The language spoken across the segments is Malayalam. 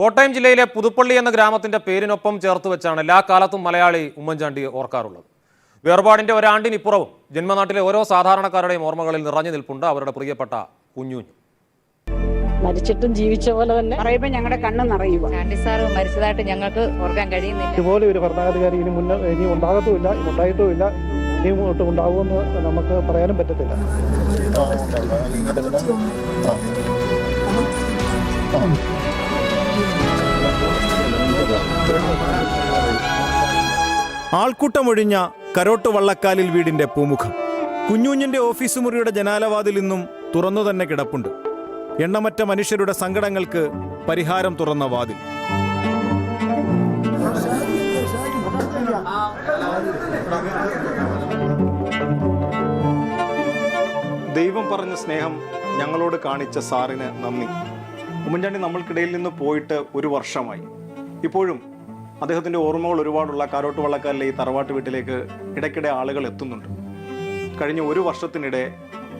കോട്ടയം ജില്ലയിലെ പുതുപ്പള്ളി എന്ന ഗ്രാമത്തിന്റെ പേരിനൊപ്പം ചേർത്ത് വെച്ചാണ് എല്ലാ കാലത്തും മലയാളി ഉമ്മൻചാണ്ടി ഓർക്കാറുള്ളത്. വേർപാടിന്റെ ഒരാണ്ടിനിപ്പുറവും ജന്മനാട്ടിലെ ഓരോ സാധാരണക്കാരുടെയും ഓർമ്മകളിൽ നിറഞ്ഞു നിൽപ്പുണ്ട് അവരുടെ പ്രിയപ്പെട്ട കുഞ്ഞുഞ്ഞു. മരിച്ചിട്ടും ജീവിച്ച പോലെ തന്നെ. പറയുമ്പോ ഞങ്ങളുടെ കണ്ണ് നിറയുക ചാണ്ടി സാറ് മരിച്ചതായിട്ട് ഞങ്ങൾക്ക് ഓർക്കാൻ കഴിയുന്നില്ല. ഇതുപോലെ ഒരു ഭരണാധികാരി ഇനി മുന്നേ ഇനി ഉണ്ടാകത്തുമില്ല ഇനി ഉണ്ടായിട്ടുമില്ല ഇനി ഒട്ടും ഉണ്ടാകുമെന്ന് നമുക്ക് പറയാനും പറ്റത്തില്ല. ആൾക്കൂട്ടമൊഴിഞ്ഞ കരോട്ട് വള്ളക്കാലിൽ വീടിന്റെ പൂമുഖം. കുഞ്ഞുഞ്ഞിന്റെ ഓഫീസ് മുറിയുടെ ജനാലവാതിൽ ഇന്നും തുറന്നു തന്നെ കിടപ്പുണ്ട്. എണ്ണമറ്റ മനുഷ്യരുടെ സങ്കടങ്ങൾക്ക് പരിഹാരം തുറന്ന വാതിൽ. ദൈവം പറഞ്ഞ സ്നേഹം ഞങ്ങളോട് കാണിച്ച സാറിന് നന്ദി. ഉമ്മൻചാണ്ടി നമ്മൾക്കിടയിൽ നിന്ന് പോയിട്ട് ഒരു വർഷമായി. ഇപ്പോഴും അദ്ദേഹത്തിന്റെ ഓർമ്മകൾ ഒരുപാടുള്ള കാരോട്ട് വള്ളക്കാരിലെ ഈ തറവാട്ട് വീട്ടിലേക്ക് ഇടയ്ക്കിടെ ആളുകൾ എത്തുന്നുണ്ട്. കഴിഞ്ഞ ഒരു വർഷത്തിനിടെ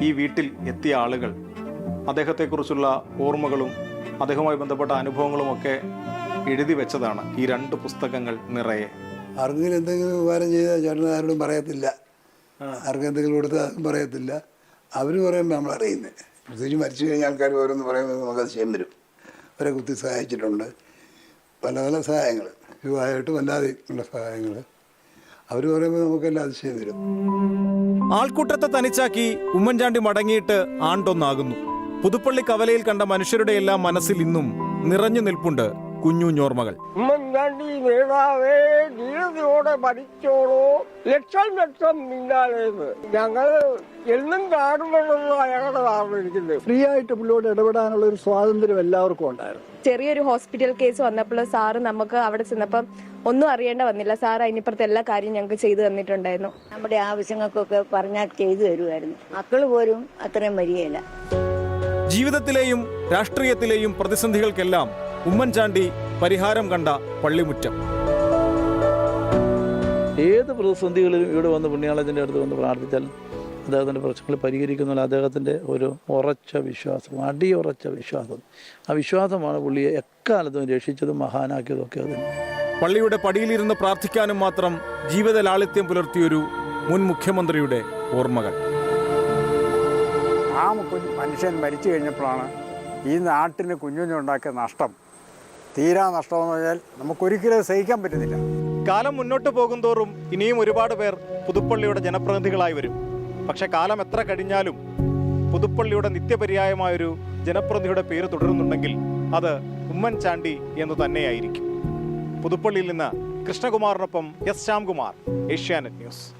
ഈ വീട്ടിൽ എത്തിയ ആളുകൾ അദ്ദേഹത്തെക്കുറിച്ചുള്ള ഓർമ്മകളും അദ്ദേഹവുമായി ബന്ധപ്പെട്ട അനുഭവങ്ങളുമൊക്കെ എഴുതി വെച്ചതാണ്. ഈ രണ്ട് പുസ്തകങ്ങൾ നിറയെ. ആർക്കെങ്കിലും എന്തെങ്കിലും ഉപകാരം ചെയ്താൽ ചേട്ടൻ ആരോടും പറയത്തില്ല ആർക്കും എന്തെങ്കിലും കൊടുത്താൽ അതും പറയത്തില്ല. അവർ പറയുമ്പോൾ നമ്മൾ അറിയുന്നത് പ്രത്യേകിച്ച് മരിച്ചു കഴിഞ്ഞ ആൾക്കാർ ഓരോന്ന് പറയുമ്പോൾ നമുക്കത് ചെയ്യാൻ വരും. അവരെ കുത്തി സഹായിച്ചിട്ടുണ്ട്. പല പല സഹായങ്ങൾ യുവായിട്ട് വല്ലാതെ ഉള്ള സഹായങ്ങൾ. അവർ പറയുമ്പോൾ നമുക്കെല്ലാം അതിശയം വരും. ആൾക്കൂട്ടത്തെ തനിച്ചാക്കി ഉമ്മൻചാണ്ടി മടങ്ങിയിട്ട് ആണ്ടൊന്നാകുന്നു. പുതുപ്പള്ളി കവലയിൽ കണ്ട മനുഷ്യരുടെ എല്ലാം മനസ്സിൽ ഇന്നും നിറഞ്ഞു നിൽപ്പുണ്ട് കുഞ്ഞുഞ്ഞോർമ്മകൾ ഉമ്മൻചാണ്ടി നേതാവേ ധീരതയോടെ ഭരിച്ചോളൂ. ലക്ഷം ലക്ഷം മിന്നാലേന്ന് ഞങ്ങൾ എന്നും കാണുമെന്നുള്ള ഞങ്ങളുടെ ധാരണയിരിക്കുന്നത് ഫ്രീ ആയിട്ട് പുള്ളിയോട് ഇടപെടാനുള്ള ഒരു സ്വാതന്ത്ര്യം എല്ലാവർക്കും ഉണ്ടായിരുന്നു. ചെറിയൊരു ഹോസ്പിറ്റൽ കേസ് വന്നപ്പോൾ സാറ് നമുക്ക് അവിടെ ചെന്നപ്പം ഒന്നും അറിയേണ്ട വന്നില്ല. സാർ അതിനിപ്പുറത്ത് എല്ലാ കാര്യം ഞങ്ങൾക്ക് ചെയ്തു തന്നിട്ടുണ്ടായിരുന്നു. നമ്മുടെ ആവശ്യങ്ങൾക്കൊക്കെ പറഞ്ഞാൽ ചെയ്തു തരുമായിരുന്നു. മക്കൾ പോലും അത്രയും വരികയില്ല ജീവിതത്തിലെയും രാഷ്ട്രീയത്തിലെയും പ്രതിസന്ധികൾക്കെല്ലാം ഉമ്മൻചാണ്ടി പരിഹാരം കണ്ട പള്ളിമുറ്റം. ഏത് പ്രതിസന്ധികളിലും ഇവിടെ വന്ന് പുണ്യാളത്തിന്റെ അടുത്ത് വന്ന് പ്രാർത്ഥിച്ചാൽ അദ്ദേഹത്തിന്റെ പ്രശ്നങ്ങൾ പരിഹരിക്കുന്ന അദ്ദേഹത്തിന്റെ ഒരു ഉറച്ച വിശ്വാസം അടിയുറച്ച വിശ്വാസം. ആ വിശ്വാസമാണ് പുള്ളിയെ എക്കാലത്തും രക്ഷിച്ചതും മഹാനാക്കിയതും ഒക്കെ അതിന്. പള്ളിയുടെ പടിയിലിരുന്ന് പ്രാർത്ഥിക്കാനും മാത്രം ജീവിത ലാളിത്യം പുലർത്തിയൊരു മുൻ മുഖ്യമന്ത്രിയുടെ ഓർമ്മകൾ. ആ മനുഷ്യൻ മരിച്ചു കഴിഞ്ഞപ്പോഴാണ് ഈ നാട്ടിന് കുഞ്ഞുഞ്ഞുണ്ടാക്കിയ നഷ്ടം. തീരാ നഷ്ടമെന്ന് പറഞ്ഞാൽ നമുക്കൊരിക്കലും സഹിക്കാൻ പറ്റുന്നില്ല. കാലം മുന്നോട്ട് പോകുന്തോറും ഇനിയും ഒരുപാട് പേർ പുതുപ്പള്ളിയുടെ ജനപ്രതിനിധികളായി വരും. പക്ഷെ കാലം എത്ര കഴിഞ്ഞാലും പുതുപ്പള്ളിയുടെ നിത്യപര്യായമായൊരു ജനപ്രതിനിധിയുടെ പേര് തുടരുന്നുണ്ടെങ്കിൽ അത് ഉമ്മൻചാണ്ടി എന്ന് തന്നെയായിരിക്കും. പുതുപ്പള്ളിയിൽ നിന്ന് കൃഷ്ണകുമാറിനൊപ്പം എസ് ശ്യാംകുമാർ ഏഷ്യാനെറ്റ് ന്യൂസ്.